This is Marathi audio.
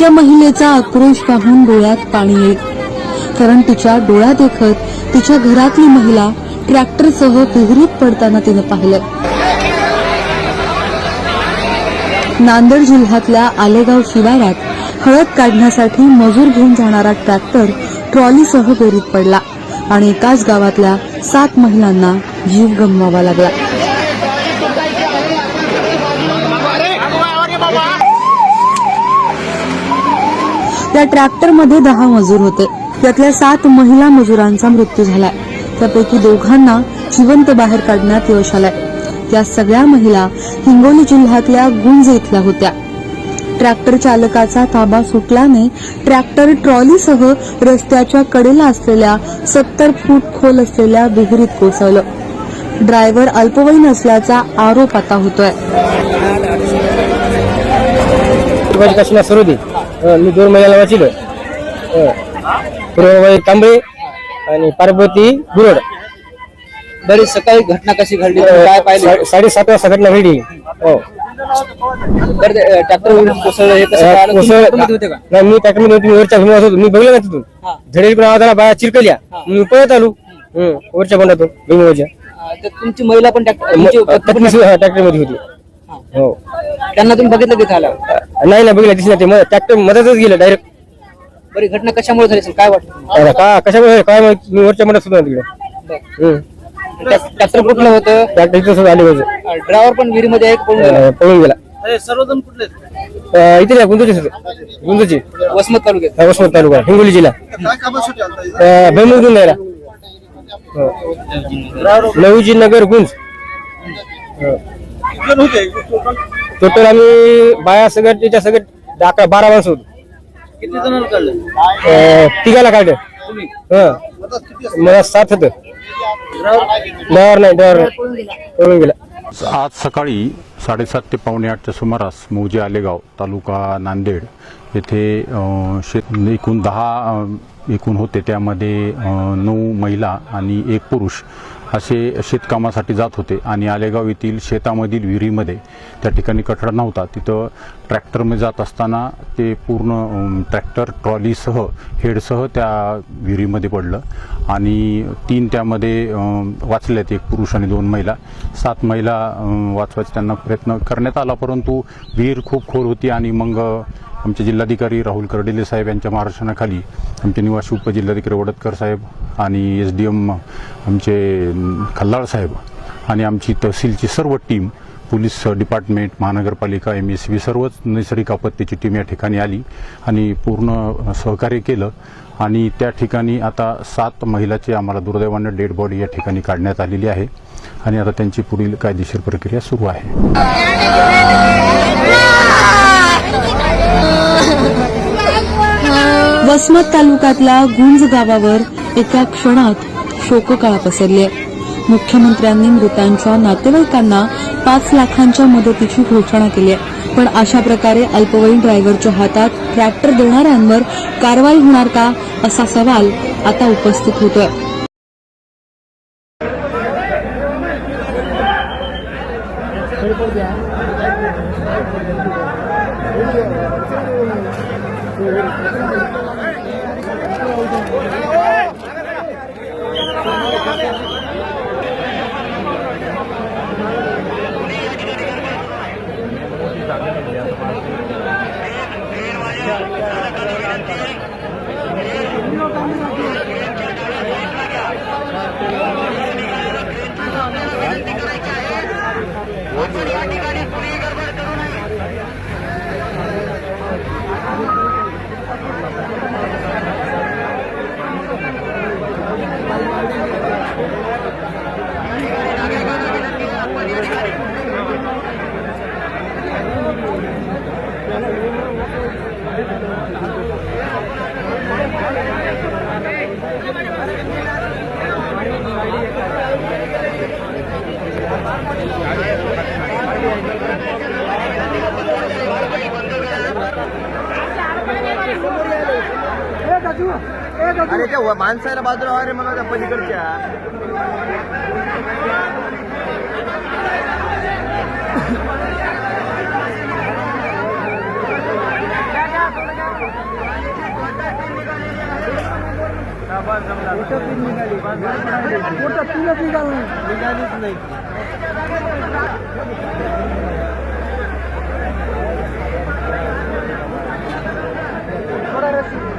या महिलेचा आक्रोश पाहून डोळ्यात पाणी येईल. कारण तिच्या डोळ्या देखत तिच्या घरातली महिला ट्रॅक्टरसह विहिरीत पडताना तिनं पाहिलं. नांदेड जिल्ह्यातल्या आलेगाव शिवारात हळद काढण्यासाठी मजूर घेऊन जाणारा ट्रॅक्टर ट्रॉलीसह विहिरीत पडला आणि एकाच गावातल्या सात महिलांना जीव गमवावा लागला. त्या ट्रॅक्टरमध्ये दहा मजूर होते. त्यातल्या सात महिला मजुरांचा मृत्यू झालाय त्यापैकी दोघांना जिवंत बाहेर काढण्यात यश आलंय. त्या सगळ्या महिला हिंगोली जिल्ह्यातल्या गुंज इथल्या होत्या. ट्रॅक्टर चालकाचा ताबा सुटल्याने ट्रॅक्टर ट्रॉलीसह रस्त्याच्या कडेला असलेल्या सत्तर फूट खोल असलेल्या विहिरीत कोसळलं. ड्रायव्हर अल्पवयीन असल्याचा आरोप आता होतोय. मी दोन महिन्याला वाचिलं. पूर्वबाई तांबे आणि पार्वती गुरड बरी सकाळी घटना कशी घडली? काय पाहिलं? सा- साडेसात वाजता घटना घडली. हो. बरं ते, ट्रॅक्टर कोसळलं हे कसं कळालं? तुम्ही कोसळ- ऑटोमध्ये होते का? नाही मी त्याकडे होती मी वरच्या भूमीवर होतो. मी बघलं ना तिथून. धडेल पण आवाज आला बाया चिरकल्या मी पळत आलो. वरच्या बंडातून भूमीवरच्या तर तुमची महिला पण ट्रॅक्टर तुमची पत्नी पण- ट्रॅक्टरमध्ये होती. हो. त्यांना तुम्ही बघितलं तिथे आला नाही ना बघितलं दिसलं ते ट्रॅक्टर मधातच गेलं डायरेक्ट बरी घटना कशामुळे झाली असेल? काय वाटतं का कशामुळे काय माहीत, मी वरच्या बंडात सुद्धा तिकडे. ट्रॅक्टर कुठलं होतं? ट्रॅक्टर इथं सुद्धा आले पाहिजे. ड्रायव्हर पण विहिरीमध्ये आहे का पळून गेला? अं, पळून गेला. सर्वजण कुठले अं, इथे नाही गुंजूची गुंजूची वसमत तालुक्यात. वसमत तालुका हिंगोली जिल्हा. अं, भैमुखजून नाही नवजी नगर गुंज. टोटल आम्ही बाया सगळ्यात त्याच्या सगळ्यात अकरा बारा माणसं होतो. किती जणांना कळलं अं, तिघाला काढलं. तुम्ही? हं. मला साथ होतं. ड्रायव्हर? नाही ड्रायव्हर पळून गेला. आज सकाळी साडेसात ते पावणे आठच्या सुमारास मौजे आलेगाव तालुका नांदेड येथे अ, शेत एकूण दहा अ, एकूण होते. त्यामध्ये अ, नऊ महिला आणि एक पुरुष असे शेतकामासाठी जात होते आणि आलेगाव येथील शेतामधील विहिरीमध्ये त्या ठिकाणी कठडा नव्हता. तिथं ट्रॅक्टरमध्ये जात असताना ते पूर्ण ट्रॅक्टर ट्रॉलीसह हेडसह त्या विहिरीमध्ये पडलं आणि तीन त्यामध्ये वाचल्यात एक पुरुष आणि दोन महिला. सात महिला वाचवायचा त्यांना प्रयत्न करण्यात आला परंतु विहीर खूप खोल होती आणि मग आमचे जिल्हाधिकारी राहुल कर्डिले साहेब यांच्या मार्गदर्शनाखाली आमचे निवासी उपजिल्हाधिकारी वडतकर साहेब आणि एस डी एम आमचे खल्लाळ साहेब आणि आमची तहसीलची सर्व टीम पोलीस डिपार्टमेंट महानगरपालिका एम एस बी सर्वच नैसर्गिक आपत्तीची टीम या ठिकाणी आली आणि पूर्ण सहकार्य केलं. आणि त्या ठिकाणी आता सात महिलाचे आम्हाला दुर्दैवानं डेड बॉडी या ठिकाणी काढण्यात आलेली आहे. आणि आता त्यांची पुढील कायदेशीर प्रक्रिया सुरू आहे. वसमत तालुक्यातल्या गुंज गावावर एका क्षणात शोककाळ पसरली आहे. मुख्यमंत्र्यांनी मृतांच्या नातेवाईकांना पाच लाखांच्या मदतीची घोषणा केली आहे. पण अशा प्रकारे अल्पवयीन ड्रायव्हरच्या हातात ट्रॅक्टर देणाऱ्यांवर कारवाई होणार का असा सवाल आता उपस्थित होतोय. अरे त्या माणसाला बाजूला वारे म्हणा त्या पलीकडच्या. मोठा तीनच निघालीच नाही. थोडा रस्सी